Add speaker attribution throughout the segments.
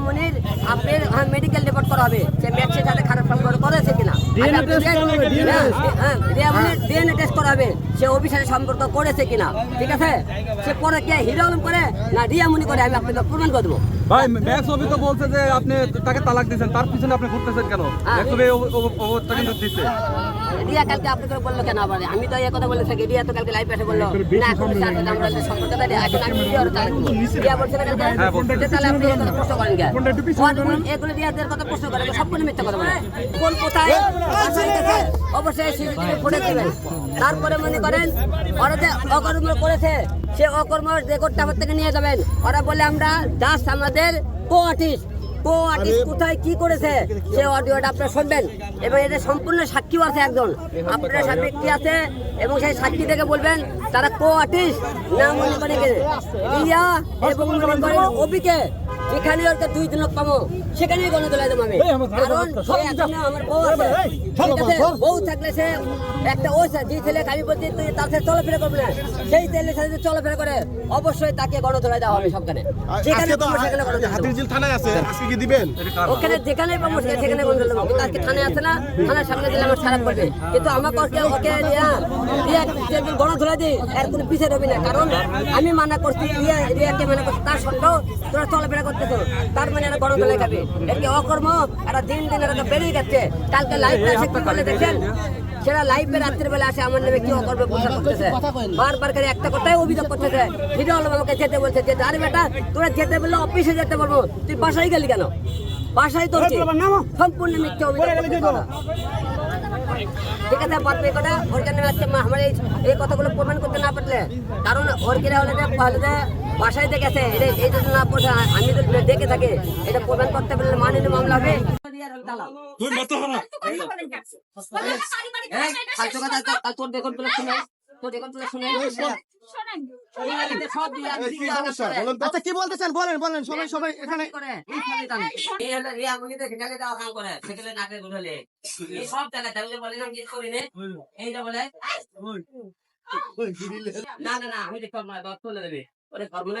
Speaker 1: রিয়ামনির আপনার medical report করা হবে ডিএনএ টেস্ট করা হবে সে অফিসারের সম্পর্ক করেছে কিনা ঠিক আছে? সে পরে কে হিরো আলম করে না রিয়ামনি করে আমি আপনাকে প্রমাণ করে দেবো।
Speaker 2: ভাই ম্যাক্স অবি তো বলছে যে আপনি তাকে তালাক দিয়েছেন তার পিছনে আপনি ঘুরতেছেন কেন?
Speaker 1: হ্যাঁ।
Speaker 2: ম্যাক্স অবি অবস্থা কিন্তু দিচ্ছে।
Speaker 1: রিয়া কালকে আপনাকে বলল কেন আবার? আমি তো এই কথা বলে থাকি রিয়া তো কালকে লাইভ এসে বলল না এখন স্যার আমরা যে সম্পর্কটা এখন আমি রিয়া তাহলে রিয়া বলছে না কালকে
Speaker 2: হ্যাঁ,
Speaker 1: তাহলে আপনি এই কথা প্রশ্ন করেন কেন এগুলো রিয়াদের কথা প্রশ্ন করেন সম্পূর্ণ মিথ্যা কথা বলে। কোন কোথায়? অবশ্যই সিসিটিভি ফুটেজ দিবেন তারপরে মনে করেন ওরা যে অকর্ম করেছে সে অকর্ম রেকর্ডটা আমার থেকে নিয়ে যাবেন। ওরা বলে আমরা জাস্ট আমাদের কো আর্টিস্ট কো আর্টিস্ট কোথায় কি করেছে সে অডিওটা আপনারা শুনবেন। এবং এটা সম্পূর্ণ সাক্ষীও আছে একজন। আপনার সাক্ষী আছে? এবং সেই সাক্ষী থেকে বলবেন তারা কো আর্টিস্ট না মনে করে কে? রিয়া এবং মনে করেন অবিকে যেখানে ওকে দুই দিন পাবো সেখানেই গণ তোলা দেবো আমি। কারণ আমার বউ আছে। বউ থাকলে সে একটা ওই যে ছেলে আমি বলছি তুই তার সাথে চলাফেরা করবে না। সেই ছেলের সাথে চলাফেরা করে অবশ্যই তাকে গণ তোলা দেওয়া হবে সবখানে। যেখানে পাবো সেখানে।
Speaker 3: হাতিরঝিল থানায় আছে আজকে কি দিবেন?
Speaker 1: ওখানে যেখানে পাবো সেখানে বন্ধ দেবো। কিন্তু আজকে থানায় আছে না থানার সামনে দিলে আমার খারাপ করবে। কিন্তু আমাকে ওকে ওকে গণধরা দিই এর কোনো পিছিয়ে রবি না। কারণ আমি মানা করছি রিয়া রিয়াকে মানা করছি তার সত্ত্বেও তোরা চলাফেরা করতেছো। তার মানে এরা গণধরা খাবে এর অকর্ম এরা দিন দিন এরা বেড়েই যাচ্ছে। কালকে লাইভ কি করলে দেখছেন সেটা লাইভে রাত্রিবেলা আসে আমার নামে কি অকর্ম প্রচার করতেছে? বারবার করে একটা কথাই অভিযোগ করতেছে। আমাকে যেতে বলছে যেতে। আরে বেটা তোরা যেতে বললে অফিসে যেতে বলব। তুই বাসায় গেলি কেন? বাসায় তো? সম্পূর্ণ মিথ্যা অভিযোগ। ঠিক আছে বাদ কথা ওর জন্য আজকে আমার এই এই কথাগুলো প্রমাণ করতে না পারলে কারণ ওর কিরা হলে যে যে বাসায় দেখেছে গেছে এটা এই যদি না পড়ে আমি তো দেখে থাকে এটা প্রমাণ করতে পারলে মানিনি মামলা হবে তোর দেখুন তুলে শুনে তোর দেখুন তুলে শুনে
Speaker 4: আচ্ছা কি বলতেছেন? বলেন বলেন সবাই সবাই এখানে
Speaker 1: না, নে। এইটা বলে, না, না, না, আমি দেখতে পারব না, দশ চলে দেবে। ওরে, পারব না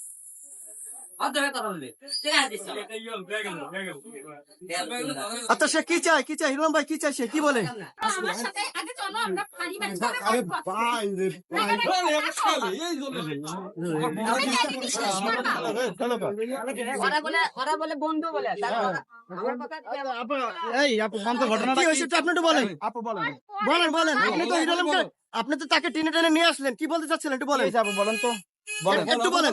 Speaker 4: আচ্ছা সে কি চায়? কি চায়? হিরোম ভাই কি চায় সে? কি বলে?
Speaker 5: আমার সাথে আগে চলো আমরা পারিবারিক
Speaker 3: আরে ভাই রে ভাই।
Speaker 1: ওরা বলে ওরা বলে বন্ধু বলে তার কথা- আমার কথা
Speaker 4: এই আপু শান্ত ঘটনা কি হয়েছে একটু আপনি বলেন। বলেন। বলেন বলেন। আপনি তো হিরোলমকে আপনি তো তাকে টেনে টেনে নিয়ে আসলেন। কি বলতে চাচ্ছিলেন একটু বলেন। বলেন তো। একটু বলেন।